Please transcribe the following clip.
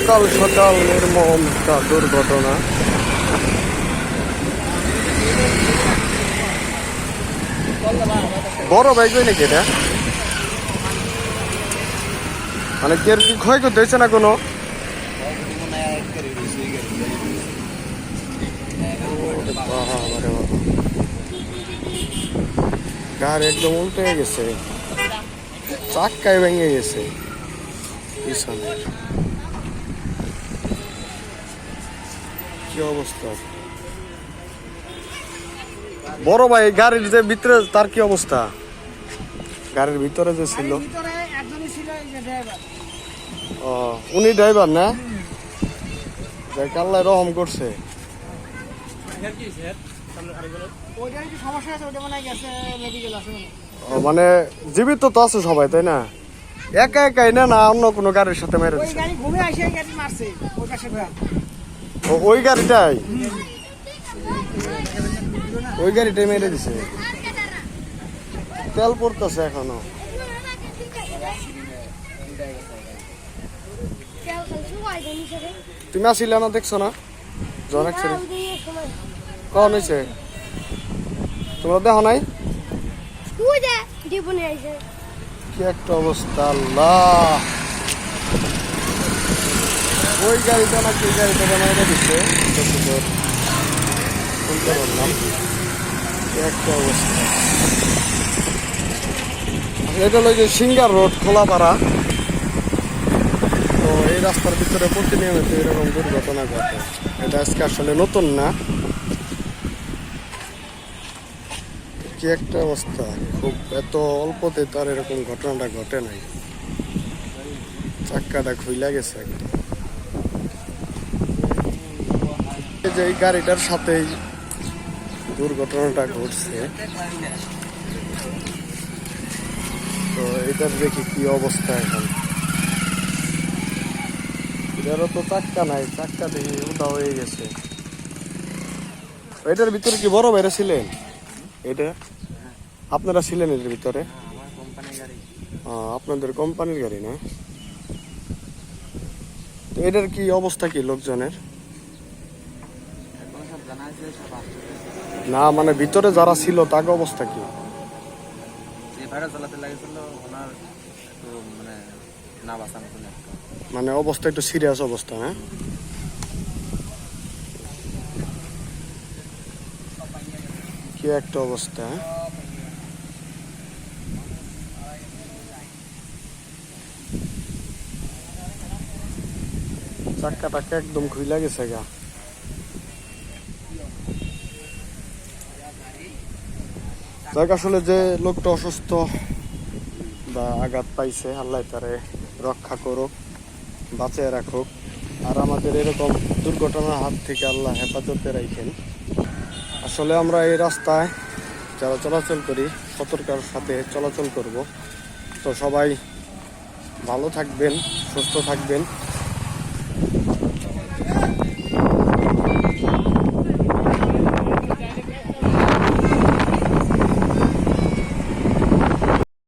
সকাল সকাল নির্মম দুর্ঘটনা। বড় বাইক হয় নাকি এটা? মানে কি ক্ষয় করতে হয়েছে না কোনো? গাড়ি একদম উল্টে গেছে। চাক্কায় ভেঙে গেছে। কি অবস্থা? বড় ভাই গাড়ির যে ভিতরে তার কি অবস্থা? গাড়ির ভিতরে যে ছিল। ভিতরে একজনই ছিল এই যে ড্রাইভার ও উনি ড্রাইভার না? যে কাল্লায় রহম করছে। মনে জীবিত তো আছে সবাই তাই না? একা একাই না না অন্য কোনো গাড়ির সাথে মেরে ওই ওই গাড়িটাই? ওই গাড়িটাই মেরে দিছে। তেল পড়তেছে এখনও। তুমি আসিলে না দেখছ না? জন অ্যাক্সিডেন্ট কখন হয়েছে? তোমরা দেখো নাই? কি একটা অবস্থা আল্লাহ। ওই গাড়িটা নাকি ওই গাড়িটা বানাইতে দিচ্ছে? যতদূর শুনতে পারলাম একটা অবস্থা এটা হলো যে সিঙ্গার রোড, খোলাপাড়া। তো এই রাস্তার ভিতরে প্রতিনিয়ত এরকম দুর্ঘটনা ঘটে। এটা আজকে আসলে নতুন না। কি একটা অবস্থা। খুব এত অল্পতে তার এরকম ঘটনাটা ঘটে নাই। চাক্কাটা খুইলা গেছে একদম এই যে এই গাড়িটার সাথেই দুর্ঘটনাটা ঘটছে। তো এটার দেখি কি অবস্থা এখন। এটারও তো চাক্কা নাই, চাক্কা দেখি উদা হয়ে গেছে। এটার ভিতরে কি বড় বাইরে ছিলেন? এটা? আপনারা ছিলেন এটার ভিতরে? আপনাদের কোম্পানির গাড়ি না? তো এটার কি অবস্থা কি লোকজনের? না মানে ভিতরে যারা ছিল তাকে অবস্থা কি? যে ভাড়া চালাতে লাগেছিল ওনার একটু মানে না বাঁচানো মানে অবস্থা একটু সিরিয়াস অবস্থা হ্যাঁ? কি একটা অবস্থা হ্যাঁ? চাক্কা টাক্কা একদম খুইলা গেছে গা। যাক, আসলে যে লোকটা অসুস্থ বা আঘাত পাইছে, আল্লাহ তারে রক্ষা করুক, বাঁচিয়ে রাখুক। আর আমাদের এরকম দুর্ঘটনার হাত থেকে আল্লাহ হেফাজতে রাখেন। আসলে আমরা এই রাস্তায় যারা চলাচল করি সতর্কার সাথে চলাচল করব। তো সবাই ভালো থাকবেন, সুস্থ থাকবেন।